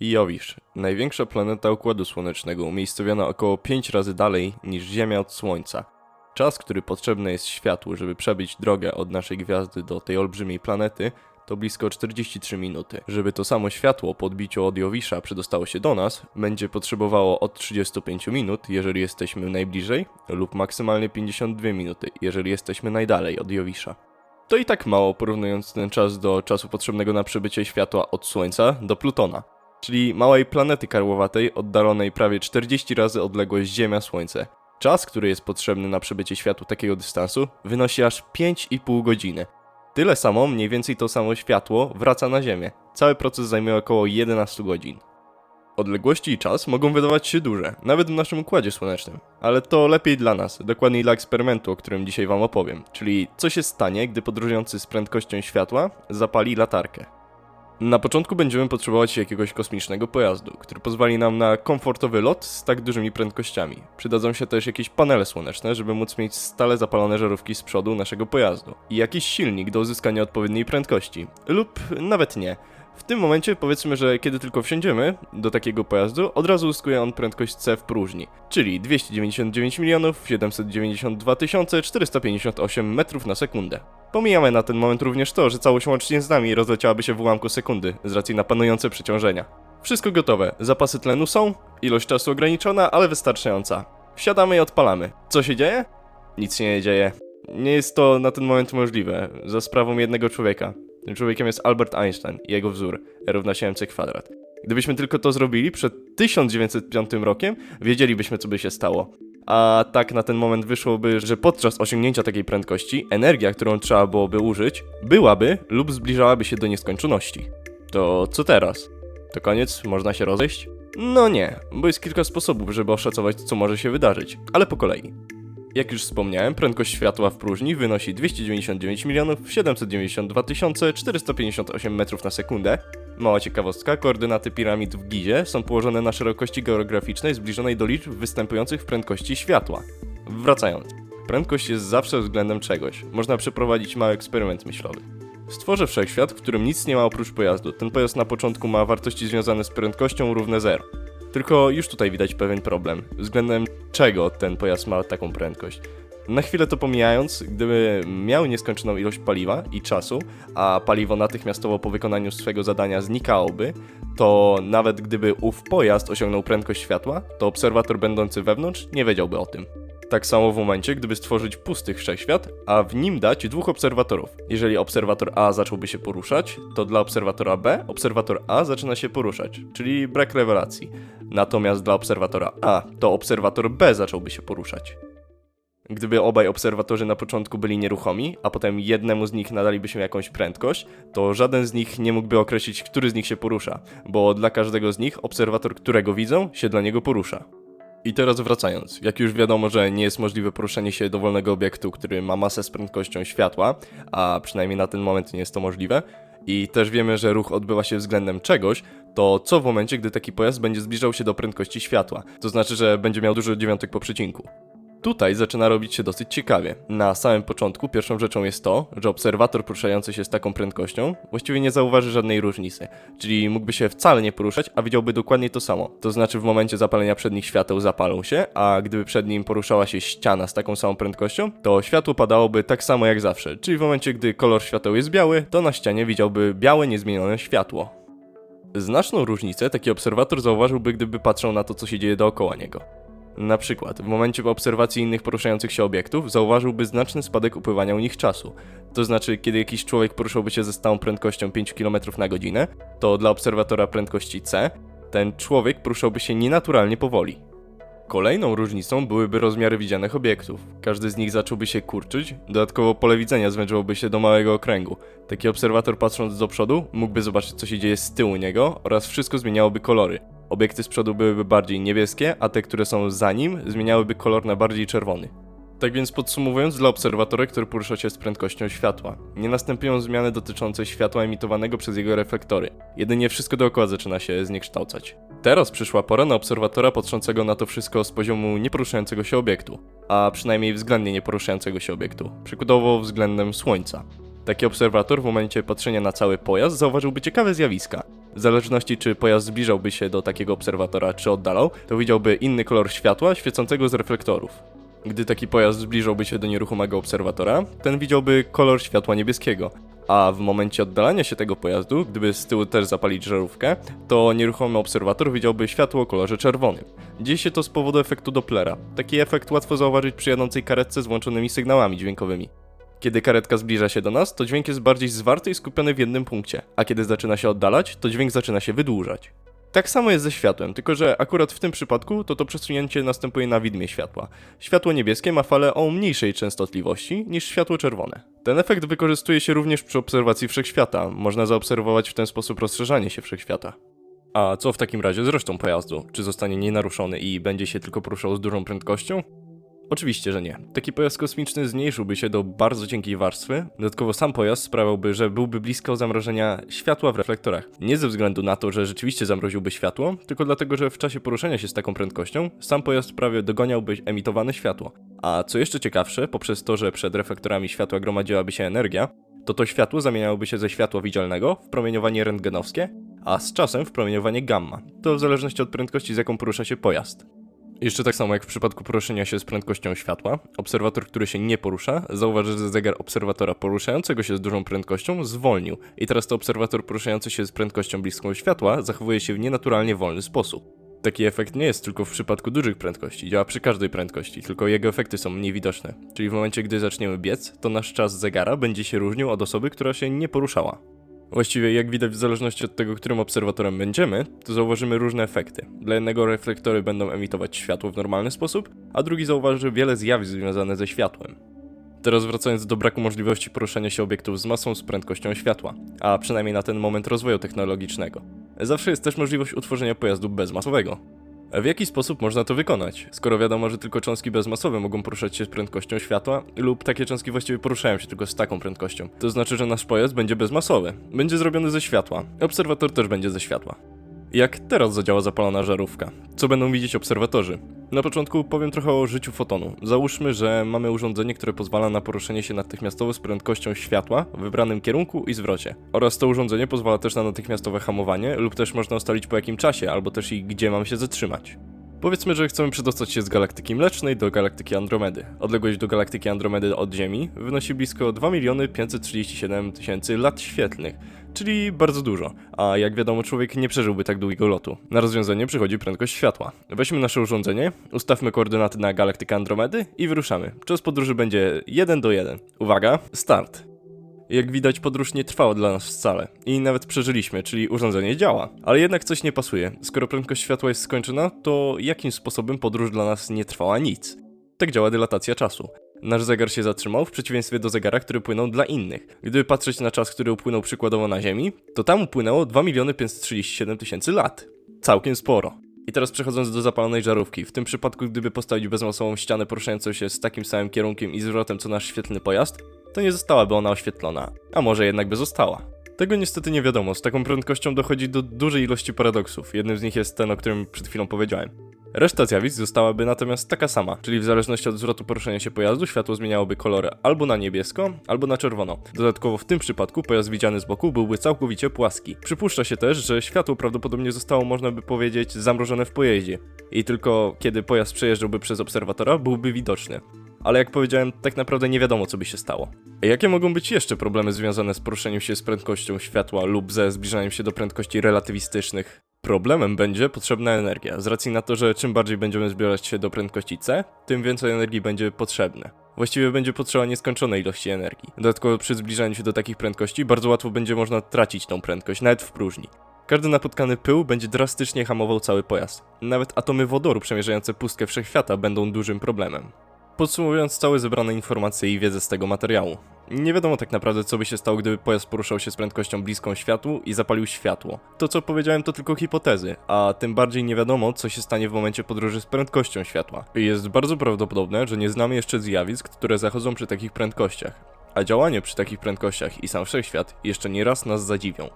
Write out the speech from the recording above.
Jowisz, największa planeta Układu Słonecznego, umiejscowiona około 5 razy dalej niż Ziemia od Słońca. Czas, który potrzebny jest światłu, żeby przebyć drogę od naszej gwiazdy do tej olbrzymiej planety, to blisko 43 minuty. Żeby to samo światło po odbiciu od Jowisza przedostało się do nas, będzie potrzebowało od 35 minut, jeżeli jesteśmy najbliżej, lub maksymalnie 52 minuty, jeżeli jesteśmy najdalej od Jowisza. To i tak mało porównując ten czas do czasu potrzebnego na przebycie światła od Słońca do Plutona, czyli małej planety karłowatej oddalonej prawie 40 razy odległość Ziemia-Słońce. Czas, który jest potrzebny na przebycie światła takiego dystansu, wynosi aż 5,5 godziny. Tyle samo, mniej więcej to samo światło wraca na Ziemię. Cały proces zajmuje około 11 godzin. Odległości i czas mogą wydawać się duże, nawet w naszym układzie słonecznym, ale to lepiej dla nas, dokładniej dla eksperymentu, o którym dzisiaj Wam opowiem, czyli co się stanie, gdy podróżujący z prędkością światła zapali latarkę. Na początku będziemy potrzebować jakiegoś kosmicznego pojazdu, który pozwoli nam na komfortowy lot z tak dużymi prędkościami. Przydadzą się też jakieś panele słoneczne, żeby móc mieć stale zapalone żarówki z przodu naszego pojazdu. I jakiś silnik do uzyskania odpowiedniej prędkości. Lub nawet nie. W tym momencie powiedzmy, że kiedy tylko wsiądziemy do takiego pojazdu, od razu uzyskuje on prędkość C w próżni, czyli 299 milionów 792 458 metrów na sekundę. Pomijamy na ten moment również to, że całość łącznie z nami rozleciałaby się w ułamku sekundy z racji na panujące przeciążenia. Wszystko gotowe, zapasy tlenu są, ilość czasu ograniczona, ale wystarczająca. Wsiadamy i odpalamy. Co się dzieje? Nic się nie dzieje. Nie jest to na ten moment możliwe, za sprawą jednego człowieka. Tym człowiekiem jest Albert Einstein i jego wzór E równa się mc kwadrat. Gdybyśmy tylko to zrobili przed 1905 rokiem, wiedzielibyśmy co by się stało. A tak na ten moment wyszłoby, że podczas osiągnięcia takiej prędkości energia, którą trzeba byłoby użyć, byłaby lub zbliżałaby się do nieskończoności. To co teraz? To koniec? Można się rozejść? No nie, bo jest kilka sposobów, żeby oszacować, co może się wydarzyć, ale po kolei. Jak już wspomniałem, prędkość światła w próżni wynosi 299 milionów 792 458 metrów na sekundę. Mała ciekawostka, koordynaty piramid w Gizie są położone na szerokości geograficznej zbliżonej do liczb występujących w prędkości światła. Wracając. Prędkość jest zawsze względem czegoś. Można przeprowadzić mały eksperyment myślowy. Stworzę wszechświat, w którym nic nie ma oprócz pojazdu. Ten pojazd na początku ma wartości związane z prędkością równe 0. Tylko już tutaj widać pewien problem, względem czego ten pojazd ma taką prędkość. Na chwilę to pomijając, gdyby miał nieskończoną ilość paliwa i czasu, a paliwo natychmiastowo po wykonaniu swego zadania znikałoby, to nawet gdyby ów pojazd osiągnął prędkość światła, to obserwator będący wewnątrz nie wiedziałby o tym. Tak samo w momencie, gdyby stworzyć pusty wszechświat, a w nim dać dwóch obserwatorów. Jeżeli obserwator A zacząłby się poruszać, to dla obserwatora B obserwator A zaczyna się poruszać, czyli brak rewelacji. Natomiast dla obserwatora A to obserwator B zacząłby się poruszać. Gdyby obaj obserwatorzy na początku byli nieruchomi, a potem jednemu z nich nadalibyśmy jakąś prędkość, to żaden z nich nie mógłby określić, który z nich się porusza, bo dla każdego z nich obserwator, którego widzą, się dla niego porusza. I teraz wracając, jak już wiadomo, że nie jest możliwe poruszenie się dowolnego obiektu, który ma masę z prędkością światła, a przynajmniej na ten moment nie jest to możliwe, i też wiemy, że ruch odbywa się względem czegoś, to co w momencie, gdy taki pojazd będzie zbliżał się do prędkości światła? To znaczy, że będzie miał dużo dziewiątek po przecinku. Tutaj zaczyna robić się dosyć ciekawie. Na samym początku pierwszą rzeczą jest to, że obserwator poruszający się z taką prędkością właściwie nie zauważy żadnej różnicy, czyli mógłby się wcale nie poruszać, a widziałby dokładnie to samo. To znaczy w momencie zapalenia przednich świateł zapalą się, a gdyby przed nim poruszała się ściana z taką samą prędkością, to światło padałoby tak samo jak zawsze, czyli w momencie gdy kolor świateł jest biały, to na ścianie widziałby białe niezmienione światło. Znaczną różnicę taki obserwator zauważyłby, gdyby patrzył na to, co się dzieje dookoła niego. Na przykład, w momencie obserwacji innych poruszających się obiektów zauważyłby znaczny spadek upływania u nich czasu. To znaczy, kiedy jakiś człowiek poruszałby się ze stałą prędkością 5 km na godzinę, to dla obserwatora prędkości C, ten człowiek poruszałby się nienaturalnie powoli. Kolejną różnicą byłyby rozmiary widzianych obiektów. Każdy z nich zacząłby się kurczyć, dodatkowo pole widzenia zwężyłoby się do małego okręgu. Taki obserwator patrząc do przodu mógłby zobaczyć co się dzieje z tyłu niego oraz wszystko zmieniałoby kolory. Obiekty z przodu byłyby bardziej niebieskie, a te, które są za nim, zmieniałyby kolor na bardziej czerwony. Tak więc podsumowując, dla obserwatora, który porusza się z prędkością światła, nie następują zmiany dotyczące światła emitowanego przez jego reflektory. Jedynie wszystko dookoła zaczyna się zniekształcać. Teraz przyszła pora na obserwatora patrzącego na to wszystko z poziomu nieporuszającego się obiektu, a przynajmniej względnie nieporuszającego się obiektu, przykładowo względem Słońca. Taki obserwator w momencie patrzenia na cały pojazd zauważyłby ciekawe zjawiska. W zależności czy pojazd zbliżałby się do takiego obserwatora, czy oddalał, to widziałby inny kolor światła świecącego z reflektorów. Gdy taki pojazd zbliżałby się do nieruchomego obserwatora, ten widziałby kolor światła niebieskiego, a w momencie oddalania się tego pojazdu, gdyby z tyłu też zapalić żarówkę, to nieruchomy obserwator widziałby światło o kolorze czerwonym. Dzieje się to z powodu efektu Dopplera. Taki efekt łatwo zauważyć przy jadącej karetce z włączonymi sygnałami dźwiękowymi. Kiedy karetka zbliża się do nas, to dźwięk jest bardziej zwarty i skupiony w jednym punkcie, a kiedy zaczyna się oddalać, to dźwięk zaczyna się wydłużać. Tak samo jest ze światłem, tylko że akurat w tym przypadku to to przesunięcie następuje na widmie światła. Światło niebieskie ma falę o mniejszej częstotliwości niż światło czerwone. Ten efekt wykorzystuje się również przy obserwacji wszechświata. Można zaobserwować w ten sposób rozszerzanie się wszechświata. A co w takim razie z resztą pojazdu? Czy zostanie nienaruszony i będzie się tylko poruszał z dużą prędkością? Oczywiście, że nie. Taki pojazd kosmiczny zmniejszyłby się do bardzo cienkiej warstwy. Dodatkowo sam pojazd sprawiałby, że byłby blisko zamrożenia światła w reflektorach. Nie ze względu na to, że rzeczywiście zamroziłby światło, tylko dlatego, że w czasie poruszania się z taką prędkością, sam pojazd prawie dogoniałby emitowane światło. A co jeszcze ciekawsze, poprzez to, że przed reflektorami światła gromadziłaby się energia, to to światło zamieniałoby się ze światła widzialnego w promieniowanie rentgenowskie, a z czasem w promieniowanie gamma. To w zależności od prędkości, z jaką porusza się pojazd. Jeszcze tak samo jak w przypadku poruszenia się z prędkością światła, obserwator, który się nie porusza, zauważy, że zegar obserwatora poruszającego się z dużą prędkością zwolnił i teraz to obserwator poruszający się z prędkością bliską światła zachowuje się w nienaturalnie wolny sposób. Taki efekt nie jest tylko w przypadku dużych prędkości, działa przy każdej prędkości, tylko jego efekty są mniej widoczne. Czyli w momencie, gdy zaczniemy biec, to nasz czas zegara będzie się różnił od osoby, która się nie poruszała. Właściwie, jak widać, w zależności od tego, którym obserwatorem będziemy, to zauważymy różne efekty. Dla jednego reflektory będą emitować światło w normalny sposób, a drugi zauważy wiele zjawisk związanych ze światłem. Teraz wracając do braku możliwości poruszania się obiektów z masą z prędkością światła, a przynajmniej na ten moment rozwoju technologicznego. Zawsze jest też możliwość utworzenia pojazdu bezmasowego. W jaki sposób można to wykonać? Skoro wiadomo, że tylko cząstki bezmasowe mogą poruszać się z prędkością światła, lub takie cząstki właściwie poruszają się tylko z taką prędkością, to znaczy, że nasz pojazd będzie bezmasowy. Będzie zrobiony ze światła. Obserwator też będzie ze światła. Jak teraz zadziała zapalona żarówka? Co będą widzieć obserwatorzy? Na początku powiem trochę o życiu fotonu. Załóżmy, że mamy urządzenie, które pozwala na poruszenie się natychmiastowo z prędkością światła w wybranym kierunku i zwrocie. Oraz to urządzenie pozwala też na natychmiastowe hamowanie, lub też można ustalić po jakim czasie, albo też i gdzie mamy się zatrzymać. Powiedzmy, że chcemy przedostać się z galaktyki Mlecznej do galaktyki Andromedy. Odległość do galaktyki Andromedy od Ziemi wynosi blisko 2 537 tysięcy lat świetlnych, czyli bardzo dużo, a jak wiadomo człowiek nie przeżyłby tak długiego lotu. Na rozwiązanie przychodzi prędkość światła. Weźmy nasze urządzenie, ustawmy koordynaty na galaktykę Andromedy i wyruszamy. Czas podróży będzie 1 do 1. Uwaga, start! Jak widać, podróż nie trwała dla nas wcale. I nawet przeżyliśmy, czyli urządzenie działa. Ale jednak coś nie pasuje. Skoro prędkość światła jest skończona, to jakim sposobem podróż dla nas nie trwała nic? Tak działa dylatacja czasu. Nasz zegar się zatrzymał w przeciwieństwie do zegara, który płynął dla innych. Gdyby patrzeć na czas, który upłynął przykładowo na Ziemi, to tam upłynęło 2 537 tysięcy lat. Całkiem sporo. I teraz przechodząc do zapalonej żarówki. W tym przypadku, gdyby postawić bezmasową ścianę poruszającą się z takim samym kierunkiem i zwrotem co nasz świetlny pojazd, to nie zostałaby ona oświetlona. A może jednak by została. Tego niestety nie wiadomo, z taką prędkością dochodzi do dużej ilości paradoksów. Jednym z nich jest ten, o którym przed chwilą powiedziałem. Reszta zjawisk zostałaby natomiast taka sama, czyli w zależności od zwrotu poruszania się pojazdu, światło zmieniałoby kolory albo na niebiesko, albo na czerwono. Dodatkowo w tym przypadku pojazd widziany z boku byłby całkowicie płaski. Przypuszcza się też, że światło prawdopodobnie zostało, można by powiedzieć, zamrożone w pojeździe. I tylko kiedy pojazd przejeżdżałby przez obserwatora, byłby widoczny ale jak powiedziałem, tak naprawdę nie wiadomo, co by się stało. Jakie mogą być jeszcze problemy związane z poruszeniem się z prędkością światła lub ze zbliżaniem się do prędkości relatywistycznych? Problemem będzie potrzebna energia, z racji na to, że czym bardziej będziemy zbierać się do prędkości c, tym więcej energii będzie potrzebne. Właściwie będzie potrzeba nieskończonej ilości energii. Dodatkowo przy zbliżaniu się do takich prędkości bardzo łatwo będzie można tracić tą prędkość, nawet w próżni. Każdy napotkany pył będzie drastycznie hamował cały pojazd. Nawet atomy wodoru przemierzające pustkę wszechświata będą dużym problemem. Podsumowując całe zebrane informacje i wiedzę z tego materiału. Nie wiadomo tak naprawdę, co by się stało, gdyby pojazd poruszał się z prędkością bliską światłu i zapalił światło. To, co powiedziałem, to tylko hipotezy, a tym bardziej nie wiadomo, co się stanie w momencie podróży z prędkością światła. Jest bardzo prawdopodobne, że nie znamy jeszcze zjawisk, które zachodzą przy takich prędkościach. A działanie przy takich prędkościach i sam wszechświat jeszcze nie raz nas zadziwią.